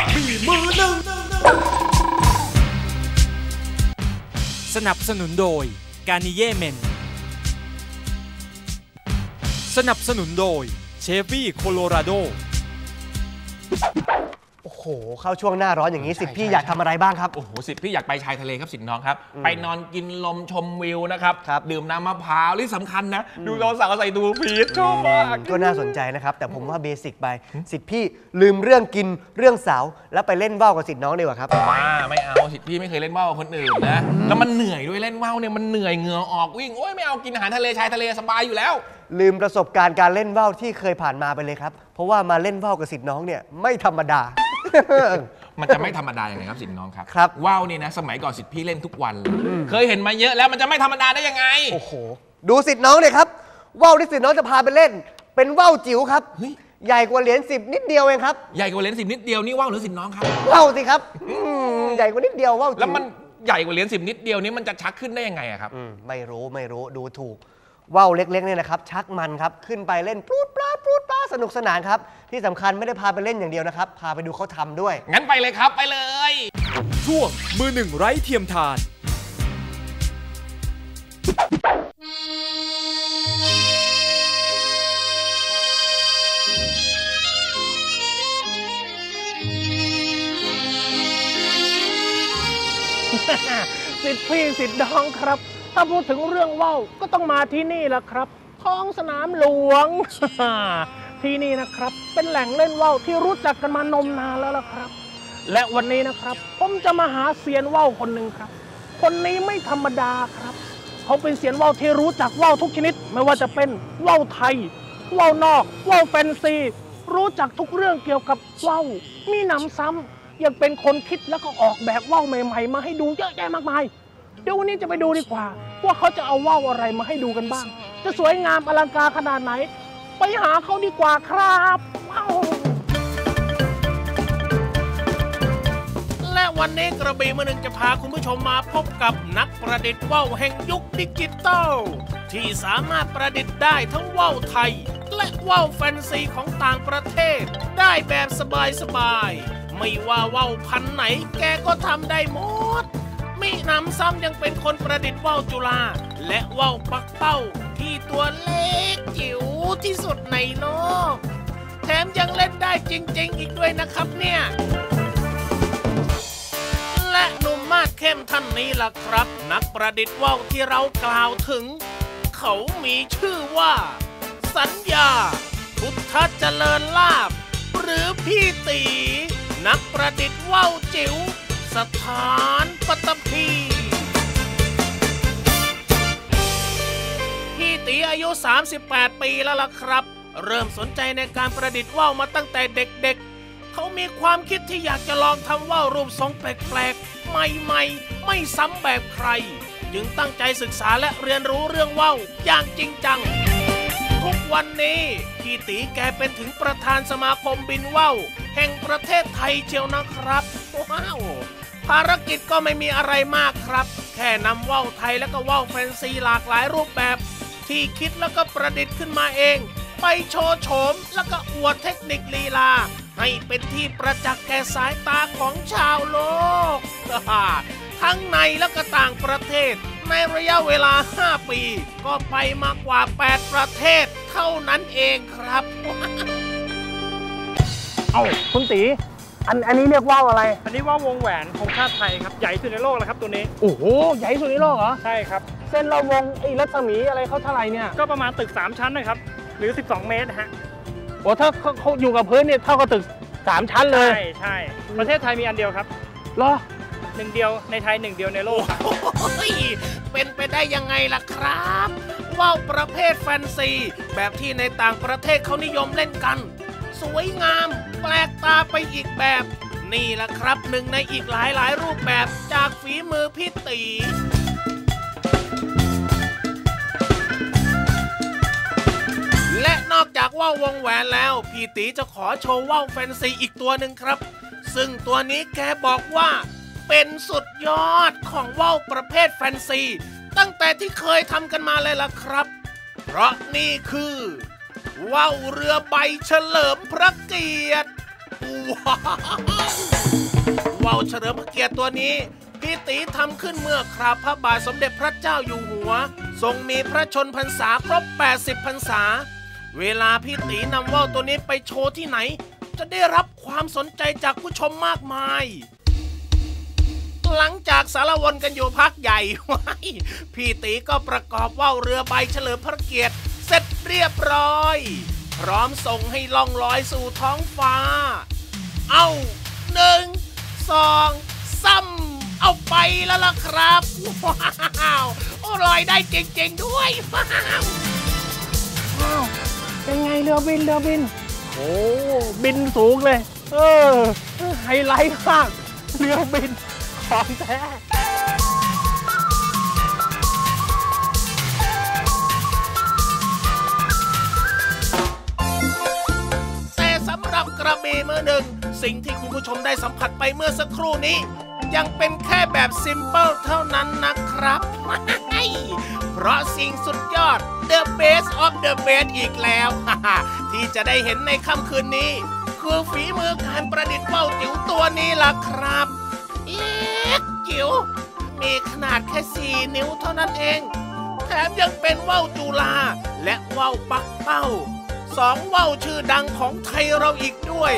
ระบี่มือหนึ่งสนับสนุนโดยกานิเยเมน สนับสนุนโดยเชฟวี่โคโลราโด โอ้โห เข้าช่วงหน้าร้อนอย่างนี้สิใช่พี่ใช่อยากทำอะไรบ้างครับ โอ้โหสิทธิ์พี่อยากไปชายทะเลครับสิทธิ์น้องครับ ไปนอนกินลมชมวิวนะครับครับดื่มน้ำมะพร้าวที่สำคัญนะ ดูเราสาวใส่ดูพีชชอบมากก็น่าสนใจนะครับ แต่ผมว่าเบสิกไปสิทธิ์พี่ลืมเรื่องกินเรื่องสาว แล้วไปเล่นว่าวกับสิทธิ์น้องดีกว่าครับมาไม่เอาสิทธิ์พี่ไม่เคยเล่นว่าวกับคนอื่นนะ แล้วมันเหนื่อยด้วยเล่นว่าวเนี่ยมันเหนื่อยเหงื่อออกวิ่งโอ้ยไม่เอากินอาหารทะเลชายทะเลสบายอยู่แล้ว ลืมประสบการณ์การเล่นว่าวที่เคยผ่านมาไปเลยครับ เพราะว่ามาเล่นว่าวกับสิทธิ์น้องเนี่ยไม่ธรรมดา มันจะไม่ธรรมดาอย่างไรครับสิทธิ์น้องครับครับ ว่าวเนี่ยนะ สมัยก่อนสิทธิ์พี่เล่นทุกวันเลยเคยเห็นมาเยอะแล้วมันจะไม่ธรรมดาได้ยังไง โอ้โห ดูสิทธิ์น้องเนี่ยครับ ว่าวที่สิทธิ์น้องจะพาไปเล่น เป็นว่าวจิ๋วครับ เฮ้ย ใหญ่กว่าเหรียญสิบนิดเดียวเองครับ ใหญ่กว่าเหรียญสิบนิดเดียวนี่ว่าวหรือสิทธิ์น้องครับ ว่าวสิครับอืมใหญ่กว่านิดเดียวว่าวจิ๋วแล้วมันใหญ่กว่าเหรียญสิบนิดเดียวนี่มันจะชักขึ้นได้ยังไงอะครับ อืมไม่รู้ไม่รู้ดูถูก ว่าวเล็กๆเนี่ยนะครับชักมันครับขึ้นไปเล่นปลูดปลาปลูดปลาสนุกสนานครับ ที่สำคัญไม่ได้พาไปเล่นอย่างเดียวนะครับ พาไปดูเขาทำด้วย งั้นไปเลยครับไปเลย ช่วงมือหนึ่งไร้เทียมทาน สิทธิ์พี่สิทธิ์น้องครับ ถ้าพูดถึงเรื่องว่าวก็ต้องมาที่นี่แหละครับ ท้องสนามหลวง ที่นี่นะครับ เป็นแหล่งเล่นว่าวที่รู้จักกันมานมนานแล้วล่ะครับ และวันนี้นะครับ ผมจะมาหาเซียนว่าวคนหนึ่งครับ คนนี้ไม่ธรรมดาครับ เขาเป็นเซียนว่าวที่รู้จักว่าวทุกชนิด ไม่ว่าจะเป็นว่าวไทยว่าวนอกว่าวแฟนซี รู้จักทุกเรื่องเกี่ยวกับว่าวมีหนำซ้ำยังเป็นคนคิดแล้วก็ออกแบบว่าวใหม่ ๆ มาให้ดูเยอะแยะมากมาย เดี๋ยววันนี้จะไปดูดีกว่า ว่าเขาจะเอาว่าวอะไรมาให้ดูกันบ้าง จะสวยงามอลังการขนาดไหน ไปหาเขาดีกว่าครับว้าวและวันนี้กระบี่มือหนึ่งจะพาคุณผู้ชมมาพบกับนักประดิษฐ์ว่าวแห่งยุคดิจิตอลที่สามารถประดิษฐ์ได้ทั้งว่าวไทย และว่าวแฟนซีของต่างประเทศ ได้แบบสบายๆไม่ว่าว่าวพันไหนแกก็ทำได้หมด มีหนำซ้ำยังเป็นคนประดิษฐ์ว่าวจุฬาและว่าวปักเป้าที่ตัวเล็กจิ๋วที่สุดในโลก แถมยังเล่นได้จริง ๆ อีกด้วยนะครับเนี่ย และหนุ่มมาดเข้มท่านนี้ล่ะครับ นักประดิษฐ์ว่าวที่เรากล่าวถึง เขามีชื่อว่า สัญญา พุทธเจริญลาบ หรือพี่ตี นักประดิษฐ์ว่าวจิ๋ว สถานปัตตภีพี่ตีอายุ 38 ปีแล้วล่ะครับ เริ่มสนใจในการประดิษฐ์ว่าวมาตั้งแต่เด็กๆ เขามีความคิดที่อยากจะลองทำว่าวรูปทรงแปลกๆ ใหม่ๆ ไม่ซ้ำแบบใคร จึงตั้งใจศึกษาและเรียนรู้เรื่องว่าวอย่างจริงจัง ทุกวันนี้พี่ตีแกเป็นถึงประธานสมาคมบินว่าวแห่งประเทศไทยเชียวนะครับ ว้าว ภารกิจก็ไม่มีอะไรมากครับ แค่นำว่าวไทยและก็ว่าวแฟนซีหลากหลายรูปแบบ ที่คิดแล้วก็ประดิษฐ์ขึ้นมาเอง ไปโชว์โฉมแล้วก็อวดเทคนิคลีลา ให้เป็นที่ประจักษ์แก่สายตาของชาวโลก ทั้งในและก็ต่างประเทศ ในระยะเวลา 5 ปี ก็ไปมากว่า 8 ประเทศ เท่านั้นเองครับ เอาคุณตี อันอันนี้เรียกว่าวอะไร อันนี้ว่าวงแหวนของชาติไทยครับ ใหญ่สุดในโลกแล้วครับตัวนี้ โอ้โห ใหญ่สุดในโลกเหรอ ใช่ครับ เส้นระวงไอ้รัศมีอะไรเขาเท่าไหร่เนี่ย ก็ประมาณตึก 3 ชั้นนะครับ หรือ 12 เมตรนะฮะ โอ้ถ้าเขาเขาอยู่กับพื้นเนี่ยเท่ากับตึกสามชั้นเลย ใช่ใช่ ประเทศไทยมีอันเดียวครับเหรอหนึ่งเดียวในไทยหนึ่งเดียวในโลกครับโอ้ยเป็นไปได้ยังไงล่ะครับ ว่าวประเภทแฟนซี แบบที่ในต่างประเทศเขานิยมเล่นกัน สวยงาม แปลกตาไปอีกแบบ นี่แหละครับหนึ่งในอีกหลายหลายๆ รูปแบบจากฝีมือพี่ตีและนอกจากว่าววงแหวนแล้ว พี่ตีจะขอโชว์ว่าวแฟนซีอีกตัวหนึ่งครับ ซึ่งตัวนี้แกบอกว่า เป็นสุดยอดของว่าวประเภทแฟนซี ตั้งแต่ที่เคยทำกันมาเลยล่ะครับ เพราะนี่คือ ว่าวเรือใบเฉลิมพระเกียรติว้าวว่าวเฉลิมพระเกียรติตัวนี้ พี่ตีทำขึ้นเมื่อคราพระบาทสมเด็จพระเจ้าอยู่หัว ทรงมีพระชนพรรษาครบ 80 พรรษา เวลาพี่ตีนำว่าวตัวนี้ไปโชว์ที่ไหน จะได้รับความสนใจจากผู้ชมมากมายหลังจากสารวนกันอยู่พักใหญ่ไว้พี่ตีก็ประกอบว่าวเรือใบเฉลิมพระเกียรติ เสร็จเรียบร้อย พร้อมส่งให้ล่องลอยสู่ท้องฟ้า เอาหนึ่งสองซ้ำเอาไปแล้วล่ะครับ ว้าวโอ้ลอยได้เจ๋งๆด้วยว้าวอ้าวเป็นไงเรือบินเรือบิน โอ้บินสูงเลย เออไฮไลท์มากเรือบินของแท้ สิ่งที่คุณผู้ชมได้สัมผัสไปเมื่อสักครู่นี้ ยังเป็นแค่แบบซิมเปิลเท่านั้นนะครับ เพราะสิ่งสุดยอด The Best of the Best อีกแล้ว ที่จะได้เห็นในค่ำคืนนี้ คือฝีมือการประดิษฐ์ว่าจิ๋วตัวนี้ล่ะครับเล็กจิ๋วมีขนาดแค่4นิ้วเท่านั้นเอง แถมยังเป็นว่าวจุลาและว่าวปักเป้าสองว่าวชื่อดังของไทยเราอีกด้วย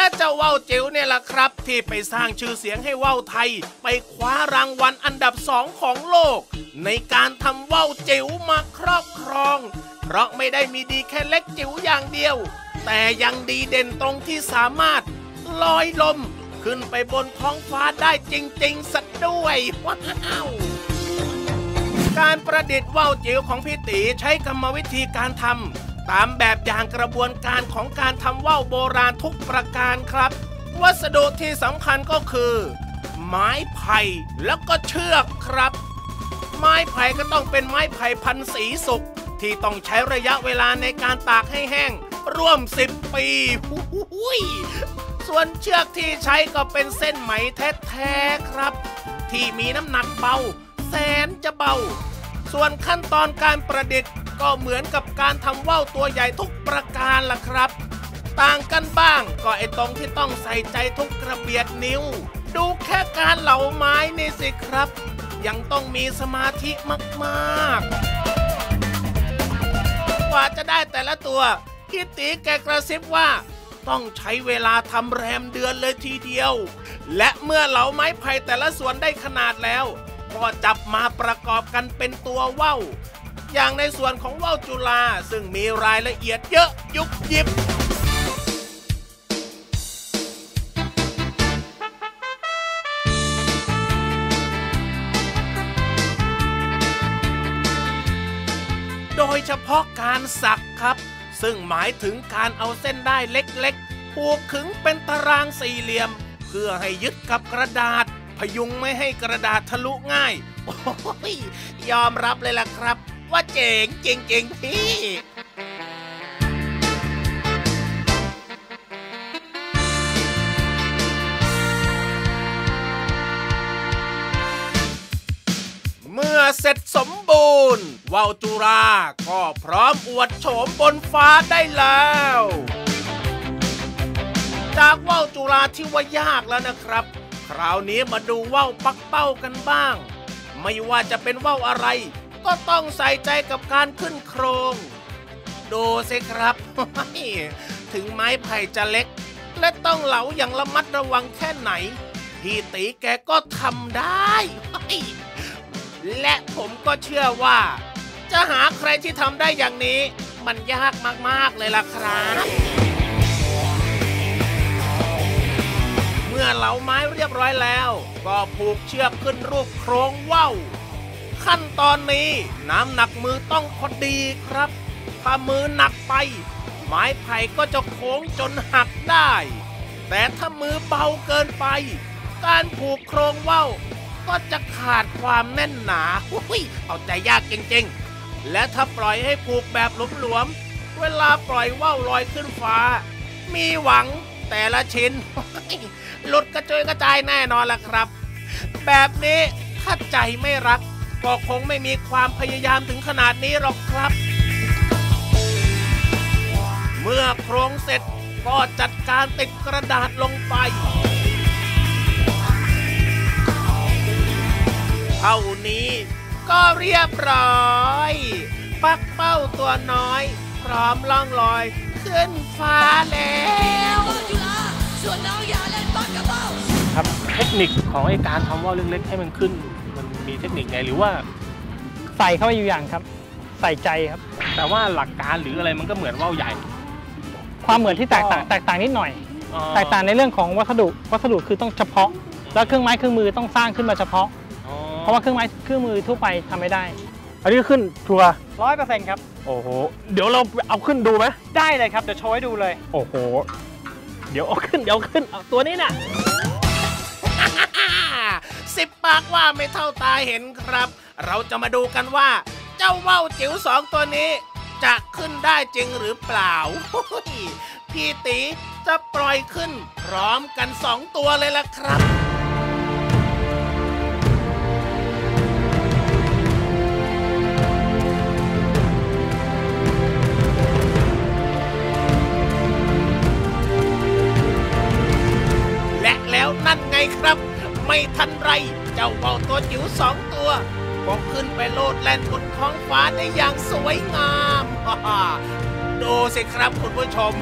และเจ้าว่าวจิ๋วเนี่ยล่ะครับ ที่ไปสร้างชื่อเสียงให้ว่าวไทย ไปคว้ารางวัลอันดับสองของโลก ในการทำว่าวจิ๋วมาครอบครอง เพราะไม่ได้มีดีแค่เล็กจิ๋วอย่างเดียว แต่ยังดีเด่นตรงที่สามารถลอยลมขึ้นไปบนท้องฟ้าได้จริงๆสักด้วยว้าวการประดิษฐ์ว่าวจิ๋วของพี่ตีใช้กรรมวิธีการทำ ตามแบบอย่างกระบวนการของการทำว่าวโบราณทุกประการครับ วัสดุที่สำคัญก็คือ ไม้ไผ่แล้วก็เชือกครับ ไม้ไผ่ก็ต้องเป็นไม้ไผ่พันธุ์สีสุกที่ต้องใช้ระยะเวลาในการตากให้แห้งร่วม 10 ปีส่วนเชือกที่ใช้ก็เป็นเส้นไหมแท้ๆครับ ที่มีน้ำหนักเบา แสนจะเบา ส่วนขั้นตอนการประดิษฐ์ ก็เหมือนกับการทำว่าวตัวใหญ่ทุกประการล่ะครับ ต่างกันบ้างก็ไอตรงที่ต้องใส่ใจทุกกระเบียดนิ้ว ดูแค่การเหลาไม้นี่สิครับ ยังต้องมีสมาธิมากๆ กว่าจะได้แต่ละตัวพี่ตีแกกระซิบว่าต้องใช้เวลาทำแรมเดือนเลยทีเดียว และเมื่อเหลาไม้ไผ่แต่ละส่วนได้ขนาดแล้ว ก็จับมาประกอบกันเป็นตัวว่าว อย่างในส่วนของว่าวจุฬาซึ่งมีรายละเอียดเยอะยุบยิบโดยเฉพาะการสักครับ ซึ่งหมายถึงการเอาเส้นได้เล็กๆผูกขึงเป็นตารางสี่เหลี่ยม เพื่อให้ยึดกับกระดาษ พยุงไม่ให้กระดาษทะลุง่าย โอ้ยยอมรับเลยล่ะครับ ว่าเจ๋งจริง ๆ พี่เมื่อเสร็จสมบูรณ์ว่าวจุราก็พร้อมอวดโฉมบนฟ้าได้แล้ว จากว่าวจุราที่ว่ายากแล้วนะครับ คราวนี้มาดูว่าวปักเป้ากันบ้าง ไม่ว่าจะเป็นว่าวอะไร ก็ต้องใส่ใจกับการขึ้นโครง ดูสิครับ ถึงไม้ไผ่จะเล็ก และต้องเหลาอย่างระมัดระวังแค่ไหน พี่ตีแกก็ทำได้ และผมก็เชื่อว่า จะหาใครที่ทำได้อย่างนี้ มันยากมากๆเลยล่ะครับเมื่อเหลาไม้เรียบร้อยแล้ว ก็ผูกเชือกขึ้นรูปโครงว่าว ขั้นตอนนี้ น้ำหนักมือต้องพอดีครับ ถ้ามือหนักไป ไม้ไผ่ก็จะโค้งจนหักได้ แต่ถ้ามือเบาเกินไป การผูกโครงว่าวก็จะขาดความแน่นหนาอุ้ยเอาใจยากจริงๆ และถ้าปล่อยให้ผูกแบบหลวมๆ เวลาปล่อยว่าวลอยขึ้นฟ้า มีหวังแต่ละชิ้นหลุดกระจุยกระจายแน่นอนล่ะครับ แบบนี้ถ้าใจไม่รัก ก็คงไม่มีความพยายามถึงขนาดนี้หรอกครับ เมื่อโครงเสร็จก็จัดการติดกระดาษลงไป เท่านี้ก็เรียบร้อย ปักเป้าตัวน้อย พร้อมล่องลอย ขึ้นฟ้าแล้วครับเทคนิคของไอการทำว่าวเล็กๆให้มันขึ้น เทคนิคไงหรือว่า ใส่เข้าไปอยู่อย่างครับ ใส่ใจครับ แต่ว่าหลักการหรืออะไรมันก็เหมือนว่าวใหญ่ความเหมือนที่แตกต่างแตกต่างนิดหน่อย แตกต่างในเรื่องของวัสดุวัสดุคือต้องเฉพาะ แล้วเครื่องไม้เครื่องมือต้องสร้างขึ้นมาเฉพาะ เพราะว่าเครื่องไม้เครื่องมือทั่วไปทำไม่ได้ อันนี้ขึ้นทัวร์ร้อยเปอร์เซ็นต์ครับ โอ้โห เดี๋ยวเราเอาขึ้นดูไหมได้เลยครับ เดี๋ยวโชว์ให้ดูเลย โอ้โห เดี๋ยวเอาขึ้น เดี๋ยวเอาขึ้นเอาตัวนี้น่ะ สิบปากว่าไม่เท่าตาเห็นครับ เราจะมาดูกันว่า เจ้าว่าวจิ๋วสองตัวนี้ จะขึ้นได้จริงหรือเปล่าโอ้ยพี่ตีจะปล่อยขึ้น พร้อมกันสองตัวเลยล่ะครับและแล้วนั่นไงครับ ไม่ทันไร เจ้าว่าตัวจิ๋วสองตัวก็ขึ้นไปโลดแล่นบนท้องฟ้าได้อย่างสวยงามดูสิครับคุณผู้ชม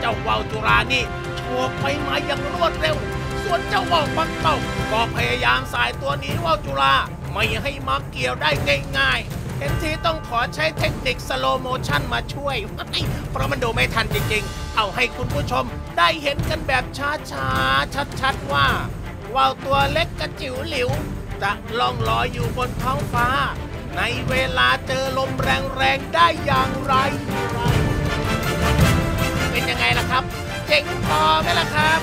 เจ้าว่าวจุรานี่โชกไปมาอย่างรวดเร็ว ส่วนเจ้าว่าวปักเป้าก็พยายามสายตัวหนี้ว่าวจุราไม่ให้มาเกี่ยวได้ง่ายๆเห็นทีต้องขอใช้เทคนิคสโลโมชันมาช่วย เพราะมันดูไม่ทันจริงๆ เอาให้คุณผู้ชมได้เห็นกันแบบช้าๆ ชัดๆว่า ว่าวตัวเล็กกระจิ๋วหลิว จะล่องลอยอยู่บนท้องฟ้า ในเวลาเจอลมแรงๆได้อย่างไร เป็นยังไงล่ะครับ เจ๋งพอไหมล่ะครับ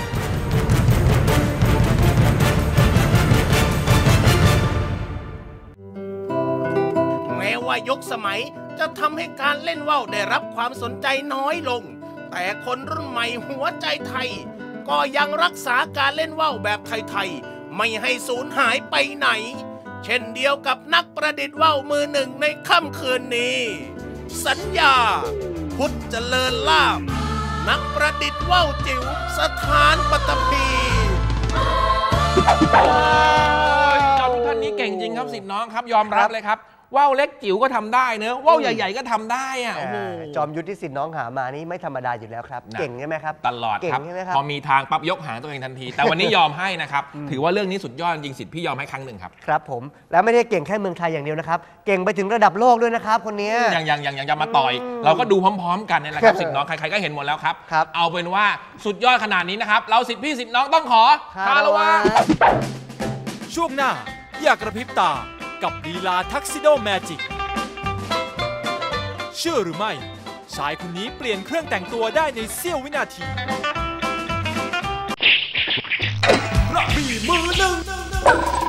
แม้ว่ายุคสมัยจะทำให้การเล่นว่าวได้รับความสนใจน้อยลง แต่คนรุ่นใหม่หัวใจไทย ก็ยังรักษาการเล่นว่าวแบบไทยๆ ไม่ให้สูญหายไปไหน เช่นเดียวกับนักประดิษฐ์ว่าวมือหนึ่งในค่ำคืนนี้ สัญญา พุทธเจริญลาบ นักประดิษฐ์ว่าวจิ๋วสถานปัตตภีจ้าทุกท่านนี้เก่งจริงครับสิทธิ์น้องครับยอมรับเลยครับ ว่าวเล็กจิ๋วก็ทำได้เนอะว่าวใหญ่ ๆ ก็ทำได้อะโอ้โหจอมยุทธที่สิทธิ์น้องหามานี่ไม่ธรรมดาอยู่แล้วครับนะเก่งใช่ไหมครับ ตลอดเก่งครับใช่ไหมครับพอมีทางปั๊บยกหางตัวเองทันที แต่วันนี้ยอมให้นะครับ ถือว่าเรื่องนี้สุดยอดจริงสิทธิ์พี่ยอมให้ครั้งหนึ่งครับ ครับผม แล้วไม่ได้เก่งแค่เมืองไทยอย่างเดียวนะครับ เก่งไปถึงระดับโลกด้วยนะครับคนเนี้ยยังยังยังยังจะมาต่อย เราก็ดูพร้อม ๆ กันนี่แหละครับสิทธิ์น้องใครๆก็เห็นหมดแล้วครับครับ เอาเป็นว่าสุดยอดขนาดนี้นะครับ เราสิทธิ์พี่สิทธิ์น้องต้องขอคารวะช่วงหน้า อย่ากระพริบตา กับลีลาทักซิโดแมจิก เชื่อหรือไม่ ชายคนนี้เปลี่ยนเครื่องแต่งตัวได้ในเสี้ยววินาทีพระมีมือหนึ่ง